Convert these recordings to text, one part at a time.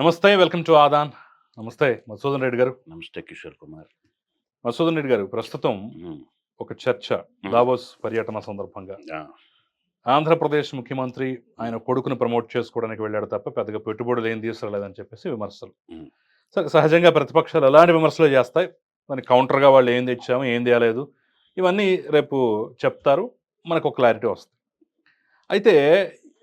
నమస్తే welcome to Aadhan. నమస్తే మధుసూదన్ రెడ్డి గారు. నమస్తే కిషోర్ కుమార్. మధుసూదన్ రెడ్డి గారు ప్రస్తుతం ఒక చర్చ దావోస్ పర్యటన సందర్భంగా. ఆంధ్రప్రదేశ్ ముఖ్యమంత్రి ఆయన కొడుకును ప్రమోట్ చేసుకోవడానికి వెళ్ళాడు తప్ప పెద్దగా పెట్టుబడులు ఏం తీసుకురాలేదని చెప్పేసి విమర్శలు. సరే సహజంగా ప్రతిపక్షాలు ఎలాంటి విమర్శలు చేస్తాయి? దానికి కౌంటర్గా వాళ్ళు ఏం తెచ్చాము ఏం తేలేదు? ఇవన్నీ రేపు చెప్తారు మనకు ఒక క్లారిటీ వస్తుంది. అయితే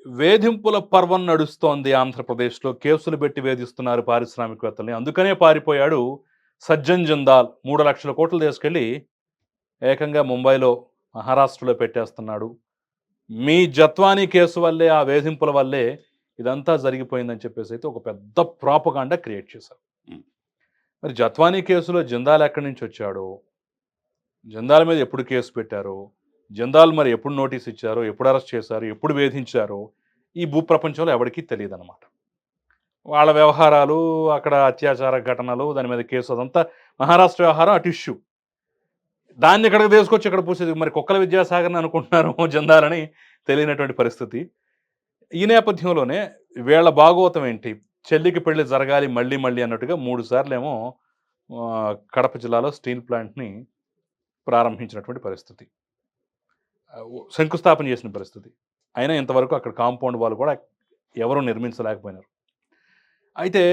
వేధింపుల పర్వం నడుస్తోంది ఆంధ్రప్రదేశ్లో. కేసులు పెట్టి వేధిస్తున్నారు పారిశ్రామికవేత్తల్ని. అందుకనే పారిపోయాడు సజ్జన్ జిందాల్. మూడు లక్షల కోట్లు తీసుకెళ్ళి ఏకంగా ముంబైలో మహారాష్ట్రలో పెట్టేస్తున్నాడు. మీ జత్వానీ కేసు వల్లే ఆ వేధింపుల వల్లే ఇదంతా జరిగిపోయిందని చెప్పేసి అయితే ఒక పెద్ద ప్రాపగాండా క్రియేట్ చేశారు. మరి జత్వానీ కేసులో జిందాల్ ఎక్కడి నుంచి వచ్చాడు? జిందాల్ మీద ఎప్పుడు కేసు పెట్టారు? జందాలు మరి ఎప్పుడు నోటీస్ ఇచ్చారో ఎప్పుడు అరెస్ట్ చేశారు ఎప్పుడు వేధించారో ఈ భూప్రపంచంలో ఎవరికీ తెలియదు అనమాట వాళ్ళ వ్యవహారాలు అక్కడ అత్యాచార ఘటనలు దాని మీద కేసు అదంతా మహారాష్ట్ర వ్యవహారం అటు ఇష్యూ. దాన్ని ఇక్కడికి తీసుకొచ్చి ఇక్కడ పూసేది? మరి కుక్కల విద్యాసాగర్ని అనుకుంటున్నారు జందాలని తెలియనటువంటి పరిస్థితి. ఈ నేపథ్యంలోనే వీళ్ళ భాగవతం ఏంటి? చెల్లికి పెళ్ళి జరగాలి మళ్ళీ మళ్ళీ అన్నట్టుగా మూడు సార్లేమో ఏమో కడప జిల్లాలో స్టీల్ ప్లాంట్ని ప్రారంభించినటువంటి పరిస్థితి. శంకుస్థాపన చేసిన పరిస్థితి. అయినా ఇంతవరకు అక్కడ కాంపౌండ్ వాళ్ళు కూడా ఎవరు నిర్మించలేకపోయినారు. అయితే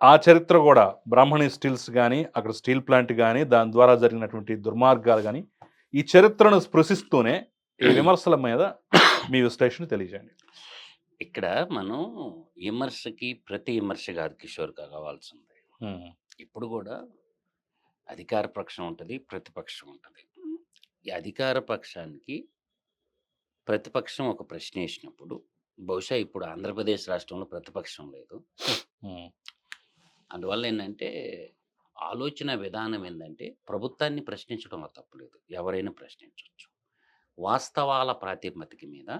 ఆ చరిత్ర కూడా బ్రాహ్మణి స్టీల్స్ కానీ అక్కడ స్టీల్ ప్లాంట్ కానీ దాని ద్వారా జరిగినటువంటి దుర్మార్గాలు కానీ ఈ చరిత్రను స్పృశిస్తూనే ఈ విమర్శల మీద మీ విశ్లేషణ తెలియజేయండి. ఇక్కడ మనం విమర్శకి ప్రతి విమర్శ కాదు కిషోర్ కావాల్సింది. ఇప్పుడు కూడా అధికార పక్షం ఉంటుంది ప్రతిపక్షం ఉంటుంది. అధికార పక్షానికి ప్రతిపక్షం ఒక ప్రశ్న వేసినప్పుడు బహుశా ఇప్పుడు ఆంధ్రప్రదేశ్ రాష్ట్రంలో ప్రతిపక్షం లేదు. అందువల్ల ఏంటంటే ఆలోచన విధానం ఏంటంటే ప్రభుత్వాన్ని ప్రశ్నించడంలో తప్పులేదు ఎవరైనా ప్రశ్నించవచ్చు వాస్తవాల ప్రాతిపదిక మీద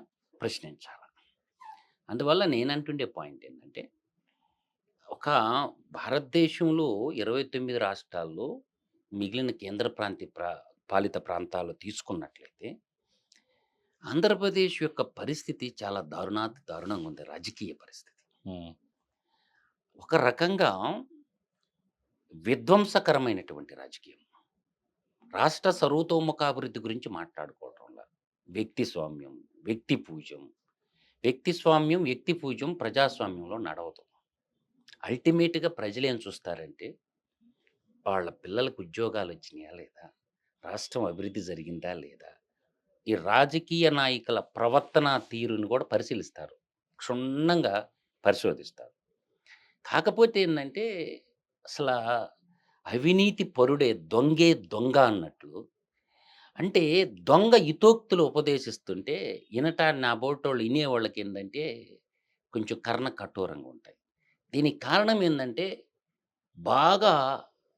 ప్రశ్నించాలి. అందువల్ల నేనంటుండే పాయింట్ ఏంటంటే ఒక భారతదేశంలో ఇరవై తొమ్మిది రాష్ట్రాల్లో మిగిలిన కేంద్ర ప్రాంతీయ ప్రా పాలిత ప్రాంతాలు తీసుకున్నట్లయితే ఆంధ్రప్రదేశ్ యొక్క పరిస్థితి చాలా దారుణాతి దారుణంగా ఉంది రాజకీయ పరిస్థితి. ఒక రకంగా విధ్వంసకరమైనటువంటి రాజకీయం. రాష్ట్ర సర్వతోముఖాభివృద్ధి గురించి మాట్లాడుకోవడంలో వ్యక్తి స్వామ్యం వ్యక్తి పూజ్యం వ్యక్తి స్వామ్యం వ్యక్తి పూజ్యం ప్రజాస్వామ్యంలో నడవదు. అల్టిమేట్గా ప్రజలు ఏం చూస్తారంటే వాళ్ళ పిల్లలకు ఉద్యోగాలు వచ్చినాయా లేదా? రాష్ట్రం అభివృద్ధి జరిగిందా లేదా? ఈ రాజకీయ నాయకుల ప్రవర్తన తీరుని కూడా పరిశీలిస్తారు. క్షుణ్ణంగా పరిశోధిస్తారు. కాకపోతే ఏంటంటే అసలు అవినీతి పరుడే దొంగే దొంగ అన్నట్లు అంటే దొంగ యుతోక్తులు ఉపదేశిస్తుంటే వినటాన్ని నా బోటోళ్ళు వినేవాళ్ళకి ఏంటంటే కొంచెం కర్ణ కఠోరంగా ఉంటాయి. దీనికి కారణం ఏంటంటే బాగా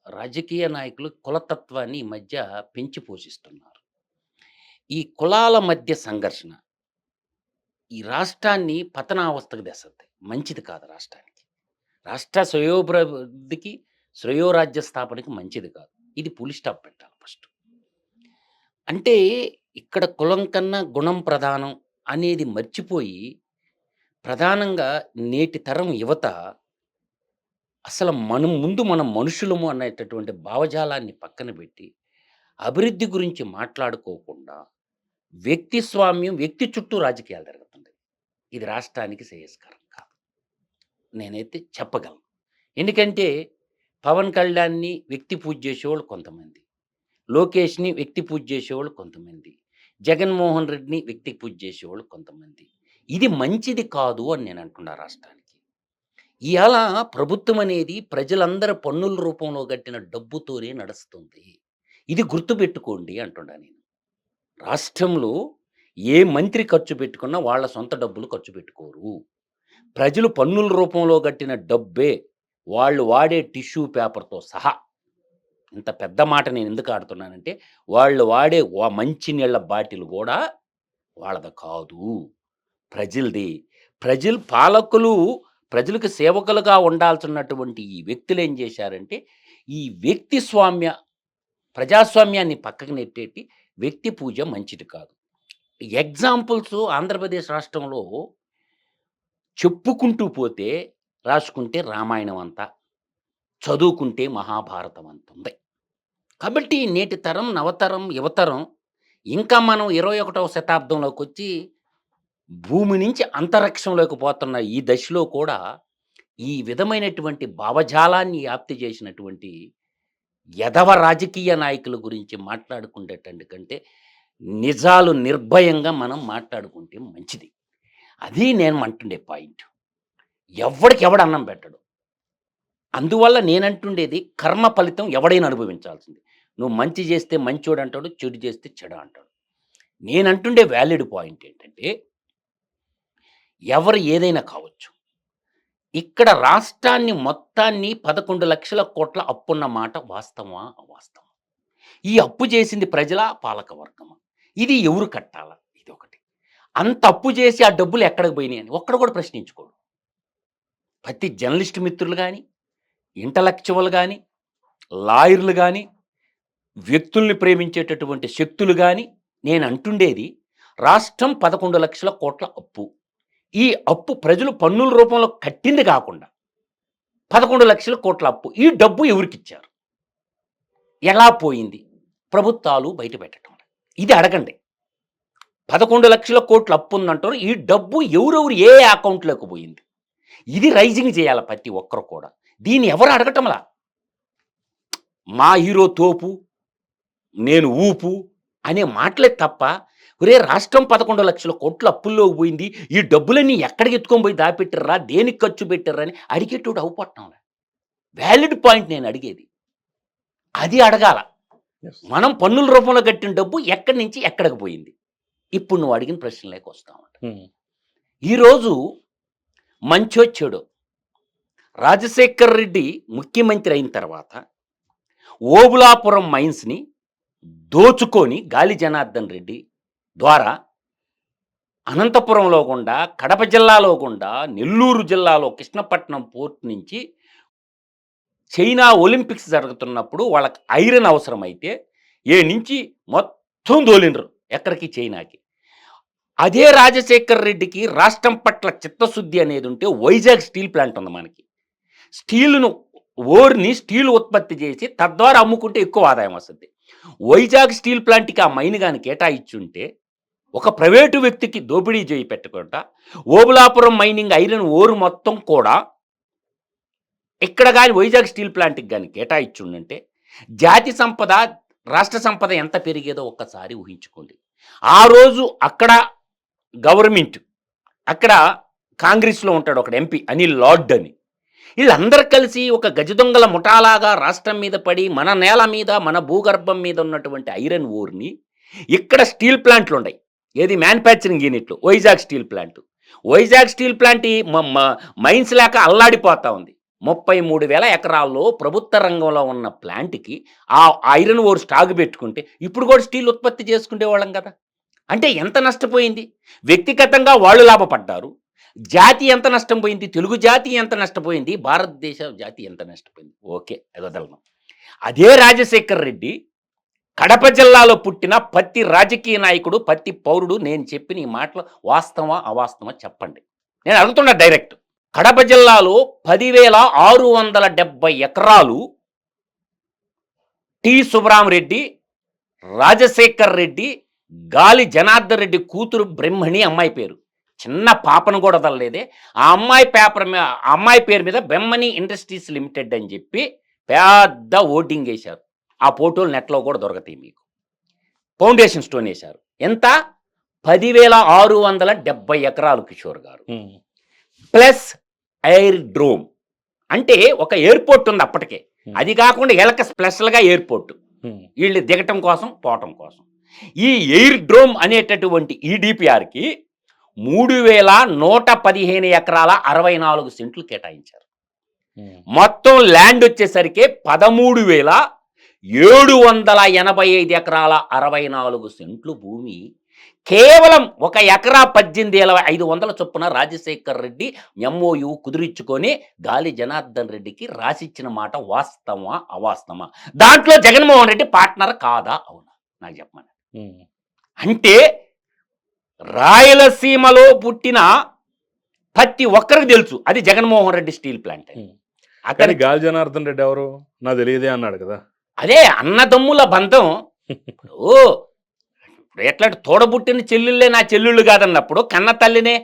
రాజకీయ నాయకులు కులతత్వాన్ని ఈ మధ్య పెంచి పోషిస్తున్నారు. ఈ కులాల మధ్య సంఘర్షణ ఈ రాష్ట్రాన్ని పతనావస్థకు తెస్తుంది. మంచిది కాదు రాష్ట్రానికి. రాష్ట్ర శ్రేయోభివృద్ధికి శ్రేయోరాజ్య స్థాపనకి మంచిది కాదు. ఇది పులి స్టాప్ పెట్టాలి ఫస్ట్ అంటే ఇక్కడ కులం కన్నా గుణం ప్రధానం అనేది మర్చిపోయి ప్రధానంగా నేటి తరం యువత అసలు మనం ముందు మనం మనుషులము అనేటటువంటి భావజాలాన్ని పక్కన పెట్టి అభివృద్ధి గురించి మాట్లాడుకోకుండా వ్యక్తి స్వామ్యం వ్యక్తి చుట్టూ రాజకీయాలు జరుగుతుంది. ఇది రాష్ట్రానికి శ్రేయస్కరం కాదు. నేనైతే చెప్పగలను. ఎందుకంటే పవన్ కళ్యాణ్ని వ్యక్తి పూజ చేసేవాళ్ళు కొంతమంది. లోకేష్ని వ్యక్తి పూజ చేసేవాళ్ళు కొంతమంది. జగన్మోహన్ రెడ్డిని వ్యక్తి పూజ చేసేవాళ్ళు కొంతమంది. ఇది మంచిది కాదు అని నేను అంటున్నా రాష్ట్రానికి. ఇవాళ ప్రభుత్వం అనేది ప్రజలందరి పన్నుల రూపంలో కట్టిన డబ్బుతోనే నడుస్తుంది. ఇది గుర్తుపెట్టుకోండి అంటున్నా నేను. రాష్ట్రంలో ఏ మంత్రి ఖర్చు పెట్టుకున్నా వాళ్ళ సొంత డబ్బులు ఖర్చు పెట్టుకోరు. ప్రజలు పన్నుల రూపంలో కట్టిన డబ్బే వాళ్ళు వాడే టిష్యూ పేపర్తో సహా. ఇంత పెద్ద మాట నేను ఎందుకు ఆడుతున్నానంటే వాళ్ళు వాడే మంచినీళ్ళ బాటిల్ కూడా వాళ్ళది కాదు. ప్రజలది. ప్రజలు పాలకులు ప్రజలకు సేవకులుగా ఉండాల్సినటువంటి ఈ వ్యక్తులు ఏం చేశారంటే ఈ వ్యక్తి స్వామ్య ప్రజాస్వామ్యాన్ని పక్కకు నెట్టేటి వ్యక్తి పూజ మంచిది కాదు. ఎగ్జాంపుల్స్ ఆంధ్రప్రదేశ్ రాష్ట్రంలో చెప్పుకుంటూ పోతే రాసుకుంటే రామాయణం అంతా చదువుకుంటే మహాభారతం అంత ఉంది. కాబట్టి నేటి తరం నవతరం యువతరం ఇంకా మనం ఇరవై ఒకటవ శతాబ్దంలోకి వచ్చి భూమి నుంచి అంతరిక్షంలోకి పోతున్న ఈ దశలో కూడా ఈ విధమైనటువంటి భావజాలాన్ని వ్యాప్తి చేసినటువంటి యదవ రాజకీయ నాయకుల గురించి మాట్లాడుకునేటండి కంటే నిజాలు నిర్భయంగా మనం మాట్లాడుకుంటే మంచిది. అది నేను అంటుండే పాయింట్. ఎవడికి ఎవడు అన్నం పెట్టడు. అందువల్ల నేనంటుండేది కర్మ ఫలితం ఎవడైనా అనుభవించాల్సింది. నువ్వు మంచి చేస్తే మంచోడు అంటాడు చెడు చేస్తే చెడు అంటాడు. నేనంటుండే వ్యాలిడ్ పాయింట్ ఏంటంటే ఎవరు ఏదైనా కావచ్చు. ఇక్కడ రాష్ట్రాన్ని మొత్తాన్ని పదకొండు లక్షల కోట్ల అప్పున్న మాట వాస్తవమా? అవాస్తవం ఈ అప్పు చేసింది ప్రజల? పాలక వర్గమా? ఇది ఎవరు కట్టాలా? ఇది ఒకటి. అంత అప్పు చేసి ఆ డబ్బులు ఎక్కడికి పోయినాయి అని ఒక్కడ కూడా ప్రశ్నించుకోడు. ప్రతి జర్నలిస్ట్ మిత్రులు కానీ ఇంటలెక్చువల్ కానీ లాయర్లు కానీ వ్యక్తుల్ని ప్రేమించేటటువంటి శక్తులు కానీ నేను అంటుండేది రాష్ట్రం పదకొండు లక్షల కోట్ల అప్పు. ఈ అప్పు ప్రజలు పన్నుల రూపంలో కట్టింది కాకుండా పదకొండు లక్షల కోట్ల అప్పు ఈ డబ్బు ఎవరికి ఇచ్చారు ఎలా పోయింది? ప్రభుత్వాలు బయట పెట్టడం ఇది అడగండి. పదకొండు లక్షల కోట్ల అప్పు ఉందంటారు. ఈ డబ్బు ఎవరెవరు ఏ అకౌంట్లోకి పోయింది? ఇది రైజింగ్ చేయాలి ప్రతి ఒక్కరు కూడా. దీన్ని ఎవరు అడగటంలా మా హీరో తోపు నేను ఊపు అనే మాటలే తప్ప ఒరే రాష్ట్రం పదకొండు లక్షల కోట్ల అప్పుల్లో పోయింది. ఈ డబ్బులన్నీ ఎక్కడికి ఎత్తుకొని పోయి దాపెట్టారా దేనికి ఖర్చు పెట్టారా అని అడిగేటోడు అవుపట్టంలే వ్యాలిడ్ పాయింట్ నేను అడిగేది. అది అడగాల. మనం పన్నుల రూపంలో కట్టిన డబ్బు ఎక్కడి నుంచి ఎక్కడికి పోయింది? ఇప్పుడు నువ్వు అడిగిన ప్రశ్నలోకి వస్తామంట ఉమ్. ఈరోజు మంచో చెడు రాజశేఖర్ రెడ్డి ముఖ్యమంత్రి అయిన తర్వాత ఓబులాపురం మైన్స్ని దోచుకొని గాలి జనార్దన్ రెడ్డి ద్వారా అనంతపురంలో గుండా కడప జిల్లాలో గుండా నెల్లూరు జిల్లాలో కృష్ణపట్నం పోర్ట్ నుంచి చైనా ఒలింపిక్స్ జరుగుతున్నప్పుడు వాళ్ళకి ఐరన్ అవసరమైతే ఏ నుంచి మొత్తం దోలినరు ఎక్కడికి? చైనాకి. అదే రాజశేఖర్ రెడ్డికి రాష్ట్రం పట్ల చిత్తశుద్ధి అనేది ఉంటే వైజాగ్ స్టీల్ ప్లాంట్ ఉంది మనకి. స్టీల్ను ఓర్ని స్టీల్ ఉత్పత్తి చేసి తద్వారా అమ్ముకుంటే ఎక్కువ ఆదాయం వస్తుంది. వైజాగ్ స్టీల్ ప్లాంట్కి ఆ మైన్ కానీ కేటాయించుంటే ఒక ప్రైవేటు వ్యక్తికి దోపిడీ చేయి పెట్టకుండా ఓబులాపురం మైనింగ్ ఐరన్ ఓరు మొత్తం కూడా ఇక్కడ కానీ వైజాగ్ స్టీల్ ప్లాంట్కి కానీ కేటాయించుండంటే జాతి సంపద రాష్ట్ర సంపద ఎంత పెరిగేదో ఒక్కసారి ఊహించుకోండి. ఆ రోజు అక్కడ గవర్నమెంట్ అక్కడ కాంగ్రెస్లో ఉంటాడు ఒక ఎంపీ అనిల్ లార్డ్ అని. వీళ్ళందరూ కలిసి ఒక గజదొంగల ముఠాలాగా రాష్ట్రం మీద పడి మన నేల మీద మన భూగర్భం మీద ఉన్నటువంటి ఐరన్ ఓర్ని ఇక్కడ స్టీల్ ప్లాంట్లు ఉన్నాయి ఏది మ్యానుఫ్యాక్చరింగ్ యూనిట్లు Vizag steel plant. Vizag steel plant మ- మ- మైన్స్ లేక అల్లాడిపోతా ఉంది. ముప్పై మూడు వేల ఎకరాల్లో ప్రభుత్వ రంగంలో ఉన్న ప్లాంట్కి ఆ ఐరన్ ఓర్ స్టాక్ పెట్టుకుంటే ఇప్పుడు కూడా స్టీల్ ఉత్పత్తి చేసుకునే వాళ్ళం కదా. అంటే ఎంత నష్టపోయింది? వ్యక్తిగతంగా వాళ్ళు లాభపడ్డారు. జాతి ఎంత నష్టం పోయింది? తెలుగు జాతి ఎంత నష్టపోయింది? భారతదేశ జాతి ఎంత నష్టపోయింది? ఓకే వదలను అదే రాజశేఖర్ రెడ్డి కడప జిల్లాలో పుట్టిన ప్రతి రాజకీయ నాయకుడు ప్రతి పౌరుడు నేను చెప్పిన ఈ మాటలు వాస్తవా అవాస్తవా చెప్పండి. నేను అడుగుతున్నా డైరెక్ట్. కడప జిల్లాలో పదివేల ఆరు వందల డెబ్బై ఎకరాలు టి సుబ్రామరెడ్డి రాజశేఖర్ రెడ్డి గాలి జనార్దన్ రెడ్డి కూతురు బ్రహ్మణి అమ్మాయి పేరు. చిన్న పాపను కూడా వదలలేదే ఆ అమ్మాయి పేపర్ మీద అమ్మాయి పేరు మీద బ్రహ్మణి ఇండస్ట్రీస్ లిమిటెడ్ అని చెప్పి పెద్ద ఓటింగ్ వేశారు. ఆ ఫోటోలు నెట్లో కూడా దొరకతాయి మీకు. ఫౌండేషన్ స్టోన్ వేశారు. ఎంత? పదివేల ఆరు వందల డెబ్బై ఎకరాలు కిషోర్ గారు. ప్లస్ ఎయిర్ డ్రోమ్ అంటే ఒక ఎయిర్పోర్ట్ ఉంది అప్పటికే. అది కాకుండా ఎలక స్పెషల్గా ఎయిర్పోర్ట్. వీళ్ళు దిగటం కోసం పోవటం కోసం. ఈ ఎయిర్ డ్రోమ్ అనేటటువంటి ఈడిపిఆర్కి మూడు వేల నూట పదిహేను ఎకరాల అరవై నాలుగు సెంట్లు కేటాయించారు. మొత్తం ల్యాండ్ వచ్చేసరికి పదమూడు వేల ఏడు వందల ఎనభై ఐదు ఎకరాల అరవై నాలుగు సెంట్లు భూమి కేవలం ఒక ఎకరా పద్దెనిమిది వేల ఐదు వందల చొప్పున రాజశేఖర్ రెడ్డి ఎంఓయు కుదిరించుకొని గాలి జనార్దన్ రెడ్డికి రాసిచ్చిన మాట వాస్తవమా అవాస్తవమా? దాంట్లో జగన్మోహన్ రెడ్డి పార్ట్నర్ కాదా? అవునా? నాకు చెప్పమని. అంటే రాయలసీమలో పుట్టిన ప్రతి ఒక్కరికి తెలుసు అది జగన్మోహన్ రెడ్డి స్టీల్ ప్లాంట్. కానీ గాలి జనార్దన్ రెడ్డి ఎవరు? నా తెలియదే అన్నాడు కదా. అదే అన్నదమ్ముల బంధం ఇప్పుడు ఇప్పుడు ఎట్లా అంటే తోడబుట్టిన చెల్లెళ్ళే నా చెల్లెళ్ళు కాదన్నప్పుడు కన్న తల్లినే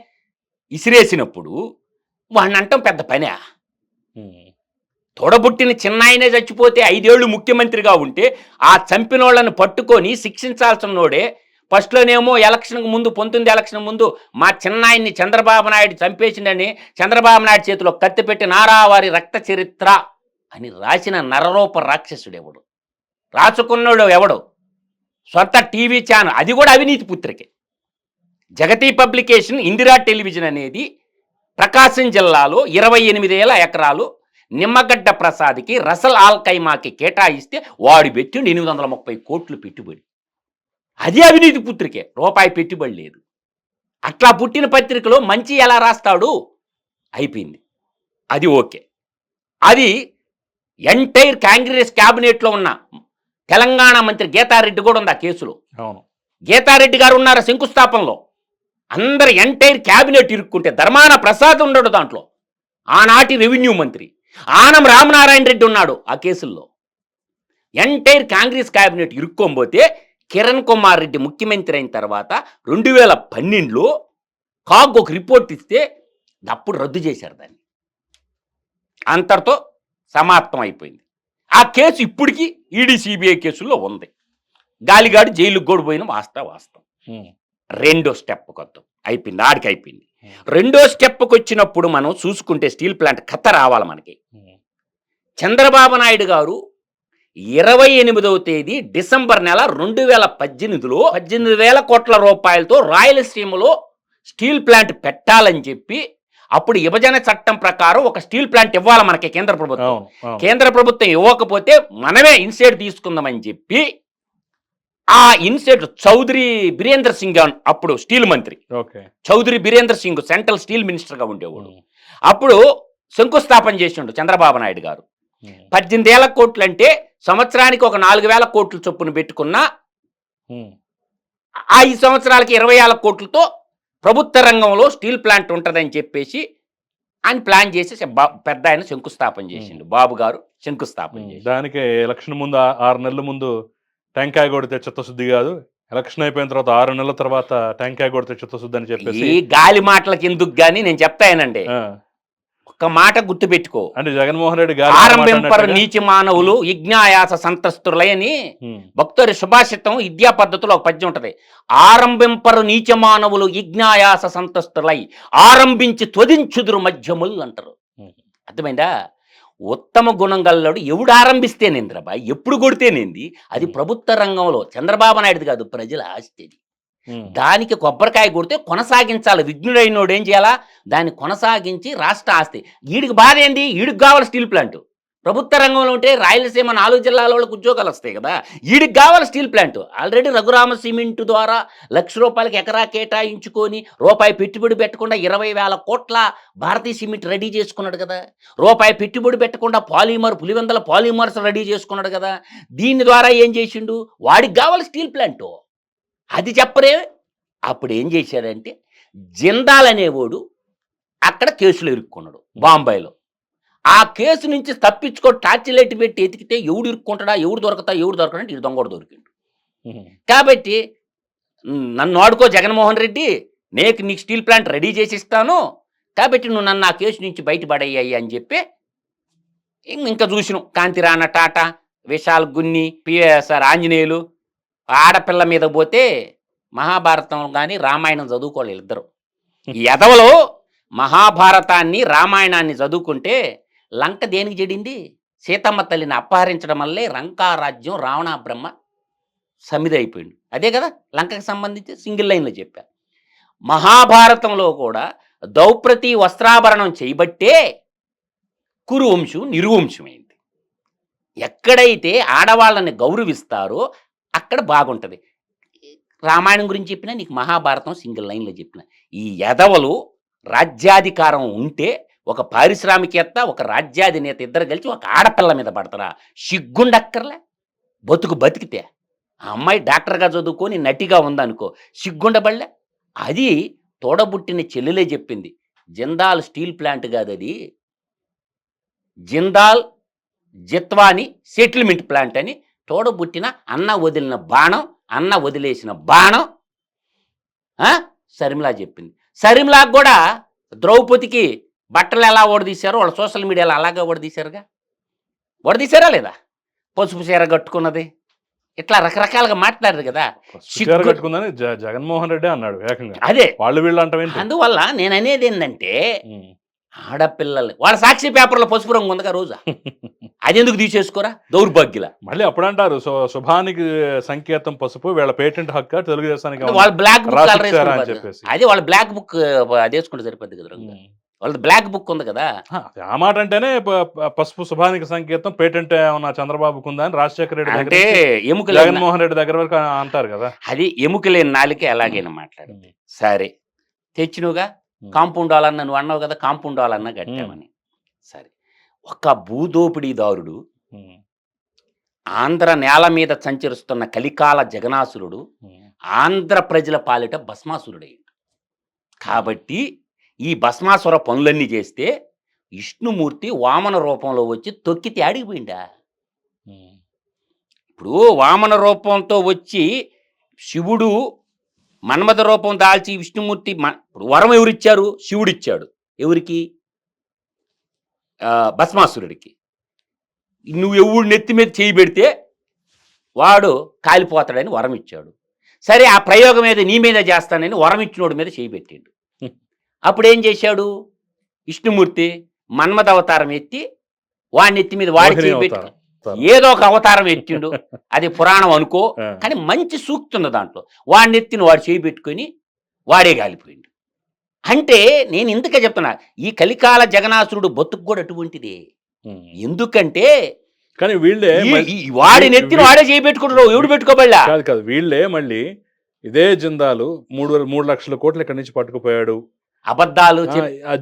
ఇసిరేసినప్పుడు వాడిని అంటాం పెద్ద పనే. తోడబుట్టిన చిన్నాయనే చచ్చిపోతే ఐదేళ్ళు ముఖ్యమంత్రిగా ఉంటే ఆ చంపినోళ్ళని పట్టుకొని శిక్షించాల్సిన నోడే ఫస్ట్లోనేమో ఎలక్షన్కి ముందు పంతొమ్మిది ఎలక్షన్ ముందు మా చిన్నాయన్ని చంద్రబాబు నాయుడు చంపేసిండని చంద్రబాబు నాయుడు చేతిలో కత్తి పెట్టి నారావారి రక్త చరిత్ర అని రాసిన నరరూప రాక్షసుడు ఎవడు? రాసుకున్నాడు ఎవడు? సొంత టీవీ ఛానల్. అది కూడా అవినీతి పుత్రికే. జగతి పబ్లికేషన్ ఇందిరా టెలివిజన్ అనేది ప్రకాశం జిల్లాలో ఇరవై ఎనిమిదేల ఎకరాలు నిమ్మగడ్డ ప్రసాద్కి రసల్ ఆల్కైమాకి కేటాయిస్తే వాడు పెట్టిండు ఎనిమిది వందల ముప్పై కోట్లు పెట్టుబడి. అది అవినీతి పుత్రికే. రూపాయి పెట్టుబడి లేదు. అట్లా పుట్టిన పత్రికలో మంచి ఎలా రాస్తాడు? అయిపోయింది. అది ఓకే. అది ఎంటైర్ కాంగ్రెస్ క్యాబినెట్లో ఉన్న తెలంగాణ మంత్రి గీతారెడ్డి కూడా ఉంది ఆ కేసులో. అవును. గీతారెడ్డి గారు ఉన్నారు శంకుస్థాపనలో? అందరు ఎంటైర్ క్యాబినెట్ ఇరుక్కుంటే ధర్మాన ప్రసాద్ ఉన్నాడు దాంట్లో. ఆనాటి రెవెన్యూ మంత్రి. ఆనం రామనారాయణ రెడ్డి ఉన్నాడు ఆ కేసుల్లో. ఎంటైర్ కాంగ్రెస్ క్యాబినెట్ ఇరుక్కోబోతే కిరణ్ కుమార్ రెడ్డి ముఖ్యమంత్రి అయిన తర్వాత రెండు వేల పన్నెండులో కాగ్ ఒక రిపోర్ట్ ఇస్తే అప్పుడు రద్దు చేశారు దాన్ని. అంతటితో సమాప్తం అయిపోయింది ఆ కేసు ఇప్పటికీ ఈడీ సిబిఐ కేసుల్లో ఉంది. గాలిగాడు జైలుకు కూడా పోయిన వాస్తా వాస్తవం. రెండో స్టెప్ కొత్త అయిపోయింది ఆడికి అయిపోయింది. రెండో స్టెప్కి వచ్చినప్పుడు మనం చూసుకుంటే స్టీల్ ప్లాంట్ కథ రావాలి మనకి. చంద్రబాబు నాయుడు గారు ఇరవై ఎనిమిదవ తేదీ డిసెంబర్ నెల రెండు వేల పద్దెనిమిదిలో పద్దెనిమిది వేల కోట్ల రూపాయలతో రాయలసీమలో స్టీల్ ప్లాంట్ పెట్టాలని చెప్పి అప్పుడు విభజన చట్టం ప్రకారం ఒక స్టీల్ ప్లాంట్ ఇవ్వాలి మనకి కేంద్ర ప్రభుత్వం? కేంద్ర ప్రభుత్వం ఇవ్వకపోతే మనమే ఇన్సైడ్ తీసుకుందామని చెప్పి ఆ ఇన్సైడ్ చౌదరి బీరేంద్ర సింగ్ అప్పుడు స్టీల్ మంత్రి. చౌదరి బీరేంద్ర సింగ్ సెంట్రల్ స్టీల్ మినిస్టర్గా ఉండేవాడు. అప్పుడు శంకుస్థాపన చేసిండు చంద్రబాబు నాయుడు గారు. పద్దెనిమిది వేల కోట్లు అంటే సంవత్సరానికి ఒక నాలుగు వేల కోట్లు చొప్పున పెట్టుకున్న ఐదు సంవత్సరాలకి ఇరవై వేల కోట్లతో ప్రభుత్వ రంగంలో స్టీల్ ప్లాంట్ ఉంటుందని చెప్పేసి ఆయన ప్లాన్ చేసి బా- పెద్ద ఆయన శంకుస్థాపన చేసిండు. బాబు గారు శంకుస్థాపన. చేసి దానికి ఎలక్షన్ ముందు ఆరు నెలల ముందు టెంకాయ కొడితే చిత్తశుద్ధి కాదు. ఎలక్షన్ అయిపోయిన తర్వాత ఆరు నెలల తర్వాత టెంకాయ కొడితే చిత్తశుద్ధి అని చెప్పేసి ఈ గాలి మాటలకి ఎందుకు గాని నేను చెప్తాయనండి ఒక్క మాట గుర్తుపెట్టుకో అంటే జగన్మోహన్ రెడ్డి గారు ఆరంభింపరు నీచి మానవులు యజ్ఞాయాస సంతస్తులయని. భక్తుడి సుభాషితం విద్యా పద్ధతిలో ఒక పద్యం ఉంటది ఆరంభింపరు నీచ మానవులు యజ్ఞాయాస సంతస్తులై ఆరంభించి త్వదించుదురు మధ్యములు అంటారు. అర్థమైందా ఉత్తమ గుణం గల్లడు ఎవడు ఆరంభిస్తేనేంద్రబా ఎప్పుడు కొడితేనేంది అది. ప్రభుత్వ రంగంలో చంద్రబాబు నాయుడు కాదు ప్రజల ఆస్తి. దానికి కొబ్బరికాయ కొడితే కొనసాగించాలి. విఘ్నుడైనోడు ఏం చేయాలా? దాన్ని కొనసాగించి రాష్ట్ర ఆస్తి. వీడికి బాధ ఏంది? వీడికి కావాలి స్టీల్ ప్లాంట్. ప్రభుత్వ రంగంలో ఉంటే రాయలసీమ నాలుగు జిల్లాల వాళ్ళకి ఉద్యోగాలు వస్తాయి కదా. వీడికి కావాలి steel plant. Already Raghurama cement ద్వారా లక్ష రూపాయలకి ఎకరా కేటాయించుకొని రూపాయి పెట్టుబడి పెట్టకుండా ఇరవై వేల కోట్ల భారతీయ సిమెంట్ రెడీ చేసుకున్నాడు కదా. రూపాయి పెట్టుబడి పెట్టకుండా పాలిమర్ పులివెందల పాలిమర్స్ రెడీ చేసుకున్నాడు కదా. దీని ద్వారా ఏం చేసిండు? వాడికి కావాలి స్టీల్ ప్లాంటు. అది చెప్పరే. అప్పుడు ఏం చేశాడంటే జిందాల్ అనేవాడు అక్కడ కేసులు ఇరుక్కున్నాడు బాంబేలో. ఆ కేసు నుంచి తప్పించుకో టార్చ్ లైట్ పెట్టి ఎతికితే ఎవడు ఇరుక్కుంటాడా ఎవడు దొరకతా ఎవడు దొరకడంటే ఇది దొంగడు దొరికిండు. కాబట్టి "ఉమ్, నన్ను ఆడుకో జగన్మోహన్ రెడ్డి నేను నీకు స్టీల్ ప్లాంట్ రెడీ చేసి ఇస్తాను కాబట్టి నువ్వు నన్ను ఆ కేసు నుంచి బయటపడయ్యాయి అని చెప్పి ఇంకా చూసినాం. కాంతిరాణ టాటా విశాల్ గున్ని పిఎస్ఆర్ ఆంజనేయులు ఆడపిల్ల మీద పోతే మహాభారతం కానీ రామాయణం చదువుకోవాలి ఇద్దరు. ఎదవలో మహాభారతాన్ని రామాయణాన్ని చదువుకుంటే లంక దేనికి చెడింది? సీతమ్మ తల్లిని అపహరించడం వల్లే లంకారాజ్యం రావణ బ్రహ్మ సమిది అయిపోయింది. అదే కదా లంకకి సంబంధించి సింగిల్ లైన్లో చెప్పా. మహాభారతంలో కూడా దౌప్రతి వస్త్రాభరణం చేయబట్టే కురువంశం నిర్వంశమైంది ఎక్కడైతే ఆడవాళ్ళని గౌరవిస్తారో అక్కడ బాగుంటుంది. రామాయణం గురించి చెప్పినా నీకు మహాభారతం సింగిల్ లైన్లో చెప్పిన. ఈ యదవలు రాజ్యాధికారం ఉంటే ఒక పారిశ్రామికేత్త ఒక రాజ్యాధినేత ఇద్దరు కలిసి ఒక ఆడపిల్ల మీద పడతారా? సిగ్గుండక్కర్లే. బతుకు బతికితే. ఆ అమ్మాయి డాక్టర్గా చదువుకొని నటిగా ఉందనుకో సిగ్గుండబడలే. అది తోడబుట్టిన చెల్లెలే చెప్పింది. జిందాల్ స్టీల్ ప్లాంట్ కాదు అది జిందాల్ జిత్వాని సెటిల్మెంట్ ప్లాంట్ అని తోడబుట్టిన అన్న వదిలిన బాణం అన్న వదిలేసిన బాణం. ఆ? శర్మిలా చెప్పింది. శర్మిలాకు కూడా ద్రౌపదికి బట్టలు ఎలా ఓడదీశారో వాళ్ళ సోషల్ మీడియాలో అలాగే ఓడదీశారుగా ఓడదీశారా లేదా? పసుపు చీర కట్టుకున్నది. ఇట్లా రకరకాలుగా మాట్లాడారు కదా. కట్టుకుందని జగన్మోహన్ రెడ్డి అన్నాడు అదే. వాళ్ళు వీళ్ళు అంటావేంటి అందువల్ల నేను అనేది ఏంటంటే ఉమ్. ఆడపిల్లలు వాళ్ళ సాక్షి పేపర్లో పసుపు రంగు ఉందిగా రోజా. అది ఎందుకు తీసేసుకోరా? దౌర్భాగ్యుల. మళ్ళీ అప్పుడు అంటారు శుభానికి సంకేతం పసుపు వీళ్ళ పేటెంట్ హక్కు తెలుగుదేశానికి వాళ్ళ బ్లాక్ బుక్. అదే వాళ్ళ బ్లాక్ బుక్ అది వేసుకుంటే సరిపోద్ది కదా రంగు. వాళ్ళది బ్లాక్ బుక్ ఉంది కదా. ఆ, మాట అంటేనే పసుపు శుభానికి సంకేతం పేటెంట్ ఏమన్నా చంద్రబాబుకు ఉందా అని రాజశేఖర రెడ్డి అంటే ఎముకలు లేని- జగన్మోహన్ రెడ్డి దగ్గర వరకు అంటారు కదా. అది ఎముకలేని నాలికే ఎలాగైనా మాట్లాడు. సరే. తెచ్చినుగా కాంపౌండ్ వాళ్ళన్న నువ్వు అన్నావు కదా కాంపౌండ్ వాళ్ళన్న కట్టామని సరే. ఒక భూదోపిడీదారుడు. ఆంధ్ర నేల మీద సంచరిస్తున్న కలికాల జగనాసురుడు. ఆంధ్ర ప్రజల పాలిట భస్మాసురుడయ్యాడు. కాబట్టి ఈ భస్మాసుర పనులన్నీ చేస్తే విష్ణుమూర్తి వామన రూపంలో వచ్చి తొక్కితే ఆడిపోయిందా ఉమ్. ఇప్పుడు వామన రూపంతో వచ్చి శివుడు మన్మథ రూపం దాల్చి విష్ణుమూర్తి ఇప్పుడు వరం ఎవరిచ్చారు? శివుడు ఇచ్చాడు ఎవరికి భస్మాసురుడికి. నువ్వు ఎవడు నెత్తి మీద చేయి పెడితే వాడు కాలిపోతాడని వరం ఇచ్చాడు సరే ఆ ప్రయోగం మీద నీ మీద చేస్తానని వరం ఇచ్చినోడి మీద చేయి పెట్టిండు. అప్పుడు ఏం చేశాడు? విష్ణుమూర్తి మన్మథ అవతారం ఎత్తి వాడిని ఎత్తి మీద వాడి చేయి పెట్టి. ఏదో ఒక అవతారం ఎత్తిండు. అది పురాణం అనుకో. కానీ మంచి సూక్తి ఉంది దాంట్లో. వాడిని ఎత్తిన వాడు చేయి పెట్టుకొని వాడే గాలిపోయిండు. అంటే నేను ఇందుకే చెప్తున్నా ఈ కలికాల జగనాసురుడు బతుకు కూడా అటువంటిదే. ఎందుకంటే కానీ వీళ్ళే వాడి నెత్తిన వాడే చేయి పెట్టుకుంటున్నావు ఎవడు పెట్టుకోబడ్డా కాదు కాదు వీళ్ళే మళ్ళీ ఇదే జిందాలు మూడు మూడు లక్షల కోట్లు ఇక్కడి నుంచి పట్టుకుపోయాడు. అబద్ధాలు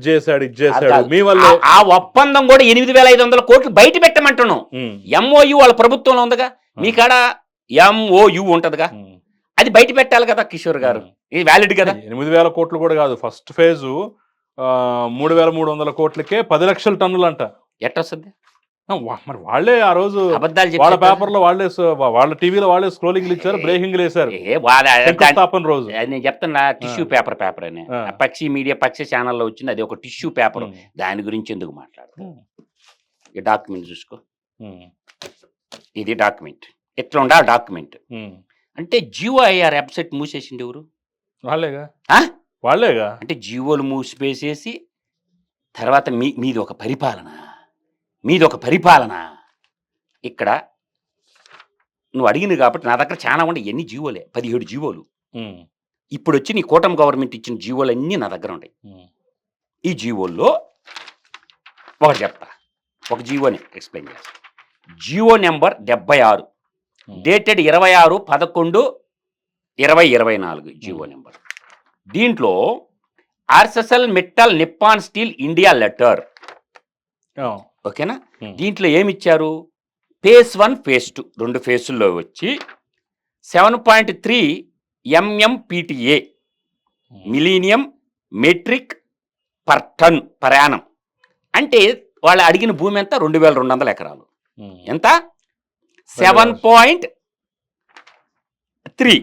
చేశాడు చేశాడు. మీ వల్లే ఆ- ఒప్పందం కూడా ఎనిమిది వేల ఐదు వందల కోట్లు బయట పెట్టమంటున్నాం. ఎంఓయు వాళ్ళ ప్రభుత్వంలో ఉందిగా. మీ కాడ ఎంఓయు ఉంటదిగా. అది బయట పెట్టాలి కదా కిషోర్ గారు. ఇది వ్యాలిడ్ కదా? ఎనిమిది వేల కోట్లు కూడా కాదు. ఫస్ట్ ఫేజు మూడు వేల మూడు వందల కోట్లకే పది లక్షల టన్నులు అంట ఎట్టొస్తుంది? మరి వాళ్ళే ఆ రోజు అబద్ధాలు వాళ్ళ చెప్పి పేపర్లో వాళ్ళే వాళ్ళ టీవీలో వాళ్ళే స్క్రోలింగ్ ఇచ్చారు బ్రేకింగ్ వేశారు. శంకుస్థాపన రోజు. నేను చెప్తున్నా టిష్యూ పేపర్ పేపర్ అని. పక్షి మీడియా పక్షి ఛానల్లో వచ్చింది అది ఒక టిష్యూ పేపర్. దాని గురించి ఎందుకు మాట్లాడతాం ఉమ్. ఈ డాక్యుమెంట్ చూసుకో. ఇది డాక్యుమెంట్ ఎట్లా ఉండా డాక్యుమెంట్. అంటే జియో ఐఆర్ వెబ్సైట్ మూసేసింది ఎవరు? వాళ్ళేగా? వాళ్ళేగా? అంటే జియోలు మూసిపేసేసి తర్వాత మీ మీది ఒక పరిపాలన. మీది ఒక పరిపాలన. ఇక్కడ నువ్వు అడిగింది కాబట్టి నా దగ్గర చాలా ఉండే ఎన్ని జీవోలే పదిహేడు జీవోలు. ఇప్పుడు వచ్చి నీ కూటమి గవర్నమెంట్ ఇచ్చిన జీవోలు అన్నీ నా దగ్గర ఉంటాయి ఉమ్. ఈ జీవోల్లో ఒకటి చెప్తా. ఒక జీవోని ఎక్స్ప్లెయిన్ చేస్తా. జీవో నెంబర్ డెబ్బై ఆరు. డేటెడ్ ఇరవై ఆరు పదకొండు ఇరవై ఇరవై నాలుగు జీవో నెంబర్. దీంట్లో RSSL Mittal Nippon steel India letter. ఓకేనా. దీంట్లో ఏమి ఇచ్చారు ఫేస్ వన్ ఫేస్ టూ రెండు ఫేసుల్లో వచ్చి seven point three MMPTA. Millennium metric per ton ప్రయాణం అంటే వాళ్ళు అడిగిన భూమి ఎంత రెండు వేల రెండు వందల ఎకరాలు. ఎంత సెవెన్ పాయింట్ త్రీ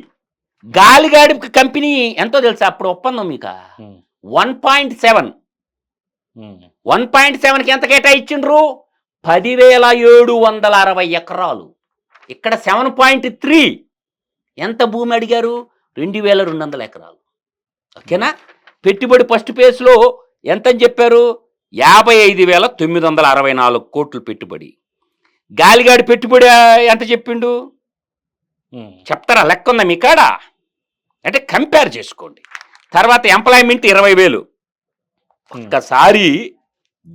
గాలిగాడి కంపెనీ ఎంతో తెలుసా అప్పుడు ఒప్పందం మీకు. One point seven. One point సెవెన్కి ఎంత కేటాయించిండ్రు పదివేల ఏడు వందల అరవై ఎకరాలు. ఇక్కడ సెవెన్ పాయింట్ త్రీ. ఎంత భూమి అడిగారు? రెండు వేల రెండు వందల ఎకరాలు. ఓకేనా? పెట్టుబడి ఫస్ట్ ఫేజ్లో ఎంత అని చెప్పారు? యాభై ఐదు వేల తొమ్మిది వందల అరవై నాలుగు కోట్లు పెట్టుబడి. గాలిగాడి పెట్టుబడి ఎంత చెప్పిండు. చెప్తారా? లెక్క ఉందా మీ కాడ? అంటే కంపేర్ చేసుకోండి. తర్వాత ఎంప్లాయ్మెంట్ ఇరవై వేలు. ఒక్కసారి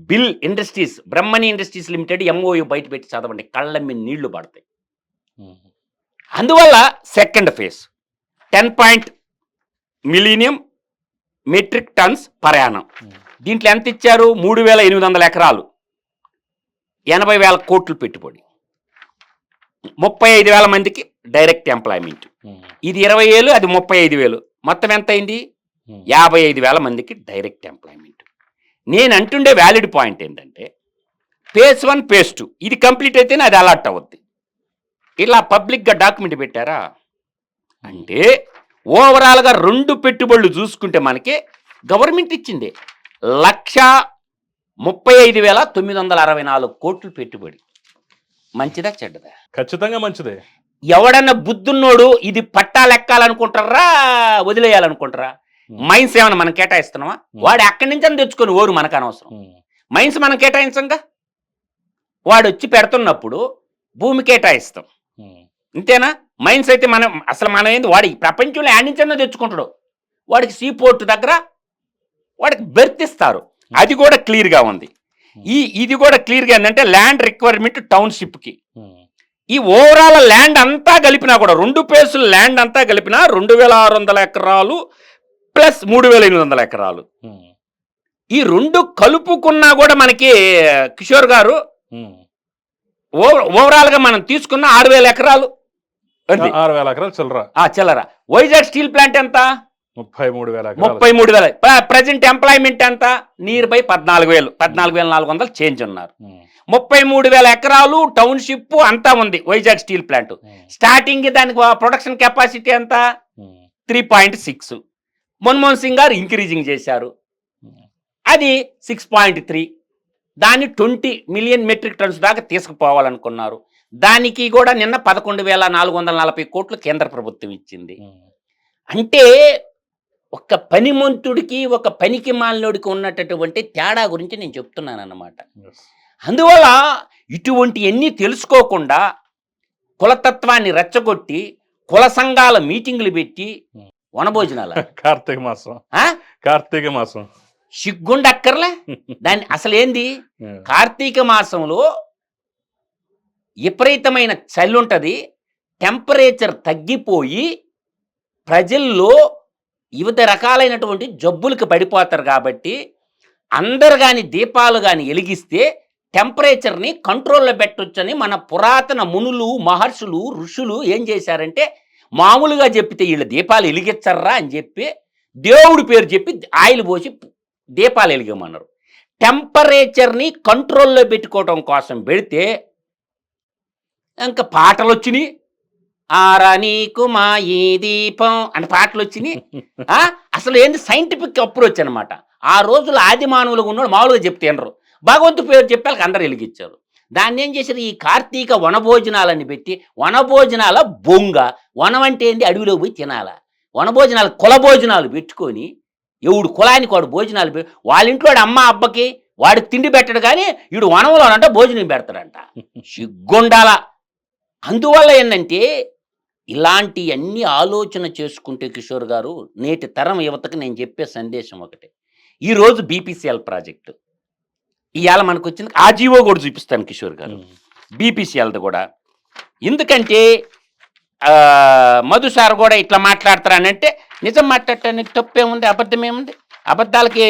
bill industries Brahmani industries limited MOU బయట పెట్టి చదవండి. కళ్ళ మీద నీళ్ళు పడతాయి. అందువల్ల second phase ten point millennium metric tons ప్రయాణం. దీంట్లో ఎంత ఇచ్చారు? మూడు వేల ఎనిమిది వందల ఎకరాలు. ఎనభై వేల కోట్లు పెట్టుబడి. ముప్పై ఐదు వేల మందికి డైరెక్ట్ ఎంప్లాయ్మెంట్. ఇది ఇరవై వేలు అది ముప్పై ఐదు వేలు. మొత్తం ఎంత అయింది. యాభై ఐదు వేల మందికి డైరెక్ట్ ఎంప్లాయ్మెంట్ నేను అంటుండే వ్యాలిడ్ పాయింట్ ఏంటంటే పేజ్ వన్ పేజ్ టూ ఇది కంప్లీట్ అయితేనే అది అలాట్ అవుద్ది. ఇలా పబ్లిక్గా డాక్యుమెంట్ పెట్టారా? అంటే ఓవరాల్గా రెండు పెట్టుబడులు చూసుకుంటే మనకి గవర్నమెంట్ ఇచ్చింది లక్ష ముప్పై ఐదు వేల తొమ్మిది వందల అరవై నాలుగు కోట్లు పెట్టుబడి. మంచిదా చెడ్డదా? ఖచ్చితంగా మంచిదే. ఎవడన్నా బుద్ధున్నోడు ఇది పట్టాలు ఎక్కాలనుకుంటారా వదిలేయాలనుకుంటారా? మైన్స్ ఏమైనా మనం కేటాయిస్తున్నావా? వాడు ఎక్కడి నుంచి తెచ్చుకొని ఓరు మనకు అనవసరం. మైన్స్ మనం కేటాయించంగా? వాడు వచ్చి పెడుతున్నప్పుడు భూమి కేటాయిస్తాం. ఇంతేనా? మైన్స్ అయితే మనం అసలు మనం ఏంది? వాడు ప్రపంచంలో యాడించన్నా తెచ్చుకుంటాడు. వాడికి సీ పోర్ట్ దగ్గర వాడికి బెర్త్ ఇస్తారు. అది కూడా క్లియర్గా ఉంది. ఈ ఇది కూడా క్లియర్గా ఏంటంటే ల్యాండ్ రిక్వైర్మెంట్ టౌన్షిప్కి. ఈ ఓవరాల్ ల్యాండ్ అంతా కలిపినా కూడా రెండు పేసులు ల్యాండ్ అంతా కలిపినా రెండు వేల ఆరు వందల ఎకరాలు ప్లస్ మూడు వేల ఎనిమిది వందల ఎకరాలు. ఈ రెండు కలుపుకున్నా కూడా మనకి కిషోర్ గారు ఓవరాల్గా మనం తీసుకున్న ఆరు వేల ఎకరాలు. ఆరు వేల ఎకరాలు చిల్లర. ఆ చిల్లర. వైజాగ్ స్టీల్ ప్లాంట్ ఎంత? ముప్పై మూడు వేల ముప్పై మూడు వేల. ప్రజెంట్ ఎంప్లాయ్మెంట్ ఎంత? నియర్ బై పద్నాలుగు వేలు. పద్నాలుగు వేల నాలుగు వందలు చేంజ్ ఉన్నారు. ముప్పై మూడు వేల ఎకరాలు టౌన్షిప్ అంతా ఉంది వైజాగ్ స్టీల్ ప్లాంట్. స్టార్టింగ్ దానికి ప్రొడక్షన్ కెపాసిటీ ఎంత. Three point six. Manmohan Singh గారు ఇంక్రీజింగ్ చేశారు. అది సిక్స్ పాయింట్ త్రీ దాన్ని ట్వంటీ మిలియన్ మెట్రిక్ టన్స్ దాకా తీసుకుపోవాలనుకున్నారు దానికి కూడా నిన్న పదకొండు వేల నాలుగు వందల నలభై కోట్లు కేంద్ర ప్రభుత్వం ఇచ్చింది. అంటే ఒక పనిమంతుడికి ఒక పనికి మాలినోడికి ఉన్నటటువంటి తేడా గురించి నేను చెప్తున్నాను అన్నమాట Yes. అందువల్ల ఇటువంటి ఎన్ని తెలుసుకోకుండా కులతత్వాన్ని రెచ్చగొట్టి కుల సంఘాల మీటింగులు పెట్టి. వనభోజనాల. కార్తీక మాసం? కార్తీక మాసం. సిగ్గుండక్కర్లే. దాన్ని అసలు ఏంది. కార్తీక మాసంలో విపరీతమైన చలి ఉంటుంది టెంపరేచర్ తగ్గిపోయి ప్రజల్లో వివిధ రకాలైనటువంటి జబ్బులకు పడిపోతారు కాబట్టి అందరు కానీ దీపాలు కానీ వెలిగిస్తే టెంపరేచర్ని కంట్రోల్లో పెట్టొచ్చని మన పురాతన మునులు మహర్షులు ఋషులు ఏం చేశారంటే మామూలుగా చెప్పితే వీళ్ళ దీపాలు వెలిగించర్రా అని చెప్పి దేవుడి పేరు చెప్పి ఆయిల్ పోసి దీపాలు వెలిగమన్నారు. టెంపరేచర్ని కంట్రోల్లో పెట్టుకోవడం కోసం పెడితే ఇంకా పాటలు వచ్చినాయి ఆరా నీకు మా ఈ దీపం అని పాటలు వచ్చినాయి అసలు ఏంది సైంటిఫిక్ అప్రోచ్ అనమాట ఆ రోజులు ఆది మానవులుగా ఉన్నాడు మామూలుగా చెప్తే వినరు. భగవంతు పేరు చెప్పాక అందరు వెలిగించారు. దాన్ని ఏం చేశారు? ఈ కార్తీక వనభోజనాలని పెట్టి వనభోజనాల బొంగ వనం అంటే ఏంది? అడవిలో పోయి తినాల. వనభోజనాలు కుల భోజనాలు పెట్టుకొని ఎవడు కులానికి వాడు భోజనాలు వాళ్ళ ఇంట్లో వాడి అమ్మ అబ్బకి వాడికి తిండి పెట్టడు కానీ వీడు వనంలోనంట భోజనం పెడతాడంట. సిగ్గుండాల. అందువల్ల ఏంటంటే ఇలాంటి అన్ని ఆలోచన చేసుకుంటే కిషోర్ గారు నేటి తరం యువతకు నేను చెప్పే సందేశం ఒకటే. ఈరోజు బీపీసీఎల్ ప్రాజెక్టు. ఇవాళ మనకు వచ్చింది ఆ జీవో కూడా చూపిస్తాను కిషోర్ గారు. బీపీసీఎల్ది కూడా ఎందుకంటే మధు సార్ కూడా ఇట్లా మాట్లాడతారనంటే నిజం మాట్లాడటానికి తప్పేముంది అబద్ధం ఏముంది అబద్ధాలకి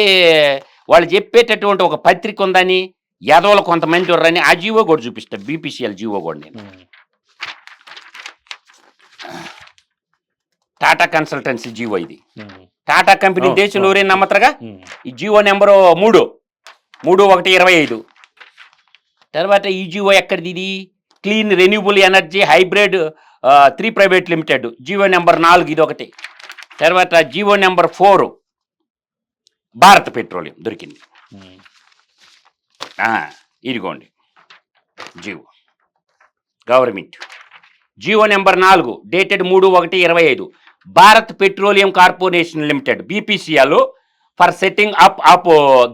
వాళ్ళు చెప్పేటటువంటి ఒక పత్రిక ఉందని యాదవులు కొంతమంది ఉర్రని ఆ జీవో కూడా చూపిస్తాను బీపీసీఎల్ జీవో కూడా నేను. టాటా కన్సల్టెన్సీ జీవో ఇది. టాటా కంపెనీ దేశంలో. ఎవరైనా నమ్మతరగా. ఈ జియో నెంబరు మూడు మూడు ఒకటి ఇరవై ఐదు. తర్వాత ఈజీఓ ఎక్కడిది ఇది clean renewable energy hybrid three private limited GO number నాలుగు ఇది ఒకటి తర్వాత GO number four Bharat petroleum దొరికింది. ఇదిగోండి. జియో. గవర్నమెంట్. జియో నెంబర్ నాలుగు డేటెడ్ మూడు ఒకటి ఇరవై ఐదు. Bharat petroleum corporation limited BPCL for setting up of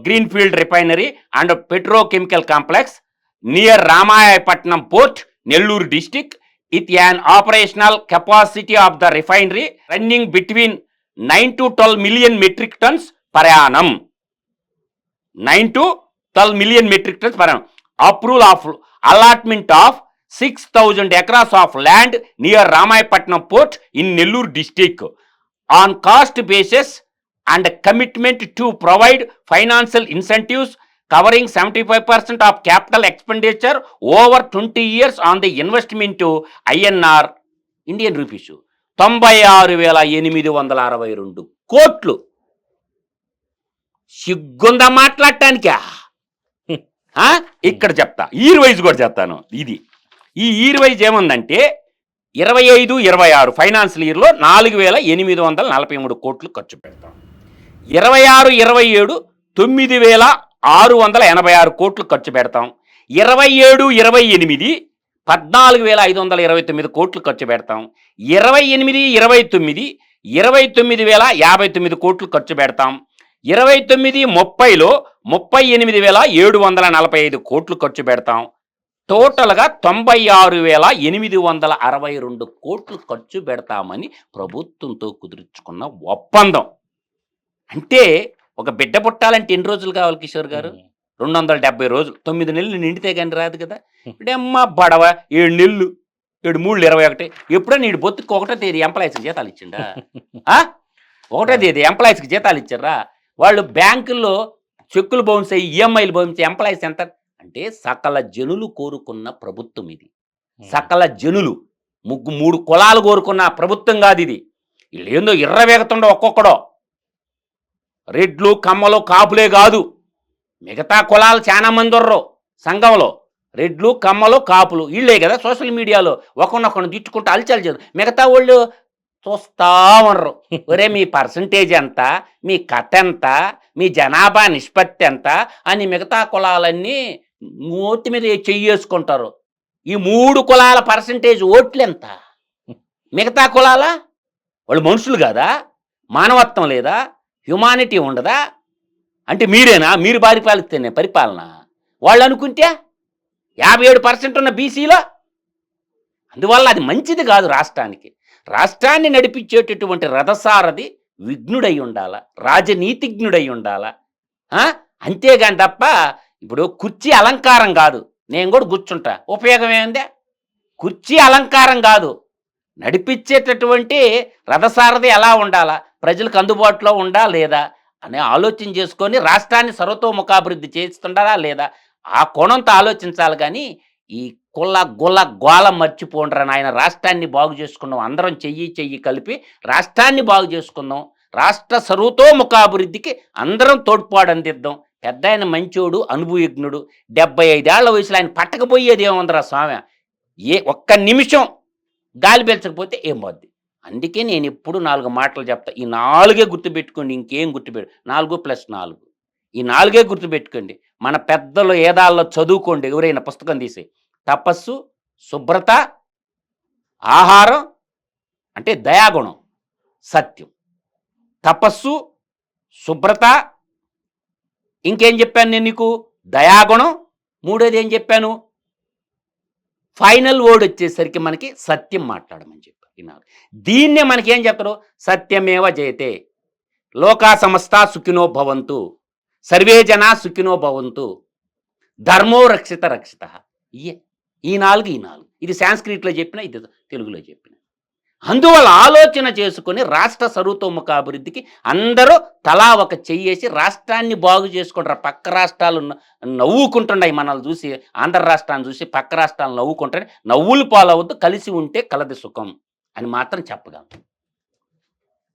green field refinery and petrochemical complex near Ramayapatnam port Nellore district. With an operational capacity of the refinery running between nine to twelve million metric tons ప్రయాణం nine to twelve million metric tons ప్రయాణం approval of allotment of six thousand acres of land near Ramayapatnam port in Nellore district on cost basis and commitment to provide financial incentives covering seventy five percent of capital over over twenty years on the to INR Indian rupees తొంభై ఆరు వేల ఎనిమిది వందల అరవై రెండు కోట్లు సిగ్గుందా మాట్లాడటానికా ఇక్కడ చెప్తా ఈర్ వైజ్ కూడా చెప్తాను ఇది ఈ ఇయర్ వైజ్ ఏముందంటే ఇరవై ఐదు ఇరవై ఆరు ఫైనాన్షియల్ ఇయర్లో నాలుగు వేల ఎనిమిది వందల నలభై మూడు కోట్లు ఖర్చు పెడతాం ఇరవై ఆరు ఇరవై ఏడు తొమ్మిది వేల ఆరు వందల ఎనభై ఆరు కోట్లు ఖర్చు పెడతాం. ఇరవై ఏడు ఇరవై ఎనిమిది పద్నాలుగు వేల ఐదు వందల ఇరవై తొమ్మిది కోట్లు ఖర్చు పెడతాం. ఇరవై ఎనిమిది ఇరవై తొమ్మిది ఇరవై తొమ్మిది వేల యాభై తొమ్మిది కోట్లు ఖర్చు పెడతాం. ఇరవై తొమ్మిది ముప్పైలో ముప్పై ఎనిమిది వేల ఏడు వందల నలభై ఐదు కోట్లు ఖర్చు పెడతాం. టోటల్గా తొంభై ఆరు వేల ఎనిమిది వందల అరవై రెండు కోట్లు ఖర్చు పెడతామని ప్రభుత్వంతో కుదుర్చుకున్న ఒప్పందం. అంటే ఒక బిడ్డ పుట్టాలంటే ఎన్ని రోజులు కావాలి కిషోర్ గారు? రెండు వందల డెబ్బై రోజులు. తొమ్మిది నెలలు నిండితే కానీ రాదు కదా. ఇప్పుడేమ్మ బడవ ఏడు నెలలు ఏడు మూడు ఇరవై ఒకటి. ఎప్పుడో నీడు బొత్తుకు ఒకటో తేదీ ఎంప్లాయీస్కి జీతాలు ఇచ్చిండా? ఆ? ఒకటో తేదీ ఎంప్లాయీస్కి జీతాలు ఇచ్చారా? వాళ్ళు బ్యాంకుల్లో చెక్కులు బౌన్స్ అయ్యి ఈఎంఐలు బౌన్స్ ఎంప్లాయీస్ ఎంత? అంటే సకల జనులు కోరుకున్న ప్రభుత్వం ఇది. సకల జనులు ముగ్గు మూడు కులాలు కోరుకున్న ప్రభుత్వం కాదు ఇది. వీళ్ళు ఏందో ఇర్రవేగతుండో ఒక్కొక్కడో. రెడ్లు కమ్మలు కాపులే కాదు. మిగతా కులాలు చాలా మంది ఉర్రు సంఘంలో. రెడ్లు కమ్మలు కాపులు వీళ్ళే కదా సోషల్ మీడియాలో ఒకరినొకరిని తిట్టుకుంటూ అలచాలి చేయరు మిగతా వాళ్ళు చూస్తా ఉండరు ఒరే మీ పర్సంటేజ్ ఎంత? మీ కథ ఎంత? మీ జనాభా నిష్పత్తి ఎంత? అని మిగతా కులాలన్నీ నోటి మీద చెయ్యేసుకుంటారు. ఈ మూడు కులాల పర్సంటేజ్ ఓట్లు ఎంత? మిగతా కులాల? వాళ్ళు మనుషులు కాదా? మానవత్వం లేదా? హ్యుమానిటీ ఉండదా? అంటే మీరేనా? మీరు పరిపాలిస్తేనే పరిపాలన? వాళ్ళు అనుకుంటే యాభై ఏడు పర్సెంట్ ఉన్న బీసీలో అందువల్ల అది మంచిది కాదు రాష్ట్రానికి. రాష్ట్రాన్ని నడిపించేటటువంటి రథసారథి విఘ్నుడై ఉండాల రాజనీతిజ్ఞుడై ఉండాల. అంతేగాని తప్ప ఇప్పుడు కుర్చీ అలంకారం కాదు. నేను కూడా కూర్చుంటా. ఉపయోగం ఏందే? కుర్చీ అలంకారం కాదు. నడిపించేటటువంటి రథసారథి ఎలా ఉండాలా? ప్రజలకు అందుబాటులో ఉందా లేదా అనే ఆలోచన చేసుకొని రాష్ట్రాన్ని సర్వతోముఖాభివృద్ధి చేస్తుండరా లేదా? ఆ కోణంతో ఆలోచించాలి కానీ ఈ కుల గుల గోల మర్చిపోండ్రా నాయన. రాష్ట్రాన్ని బాగు చేసుకున్నాం. అందరం చెయ్యి చెయ్యి కలిపి రాష్ట్రాన్ని బాగు చేసుకుందాం. రాష్ట్ర సర్వతోముఖాభివృద్ధికి అందరం తోడ్పాటు అందిద్దాం. పెద్ద ఆయన మంచోడు అనుభవజ్ఞుడు. డెబ్బై ఐదేళ్ళ వయసులో ఆయన పట్టకపోయేది ఏముందిరా స్వామి? ఏ ఒక్క నిమిషం గాలి పీల్చకపోతే ఏం పోద్ది? అందుకే నేను ఎప్పుడు నాలుగు మాటలు చెప్తా. ఈ నాలుగే గుర్తుపెట్టుకోండి ఇంకేం గుర్తుపెట్టు నాలుగు ప్లస్ నాలుగు. ఈ నాలుగే గుర్తుపెట్టుకోండి. మన పెద్దలు ఏదాల్లో చదువుకోండి ఎవరైనా పుస్తకం తీసి. తపస్సు శుభ్రత ఆహారం అంటే దయాగుణం సత్యం. తపస్సు శుభ్రత ఇంకేం చెప్పాను నేను నీకు? దయాగుణం. మూడోది ఏం చెప్పాను? ఫైనల్ వర్డ్ వచ్చేసరికి మనకి సత్యం మాట్లాడమని చెప్పి. ఈ దీన్నే మనకి ఏం చెప్తారు? సత్యమేవ జయతే. లోకా సమస్త సుఖినో భవంతు. సర్వే జనా సుఖినో భవంతు. ధర్మో రక్షిత రక్షిత. ఇయే. ఈ నాలుగు ఈ నాలుగు. ఇది సాంస్క్రిట్లో చెప్పిన ఇది తెలుగులో చెప్పిన. అందువల్ల ఆలోచన చేసుకొని రాష్ట్ర సర్వతోముఖాభివృద్ధికి అందరూ తలా ఒక చెయ్యేసి రాష్ట్రాన్ని బాగు చేసుకుంటారు. పక్క రాష్ట్రాలు నవ్వుకుంటున్నాయి మనల్ని చూసి ఆంధ్ర రాష్ట్రాన్ని చూసి పక్క రాష్ట్రాలు నవ్వుకుంటాయి నవ్వులు పాలవద్దు కలిసి ఉంటే కలది సుఖం. అని మాత్రం చెప్పగలను.